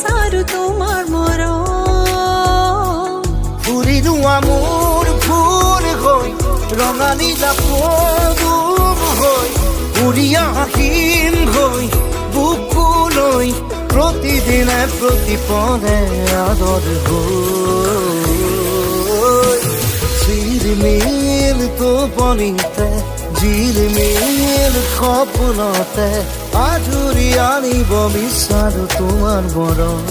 সারু তোমার মর ফুরি দুয়া মোর ফুল হই রঙা নীলা পদুম হই, উড়িয়া হিম হই বুকুলই প্রতিদিনে প্রতিপদে আদর হই। ঝিলমিল তো বনিতে ঝিলমিল খপনতে আজুৰি আনিব বিচাৰো তোমাৰ মৰম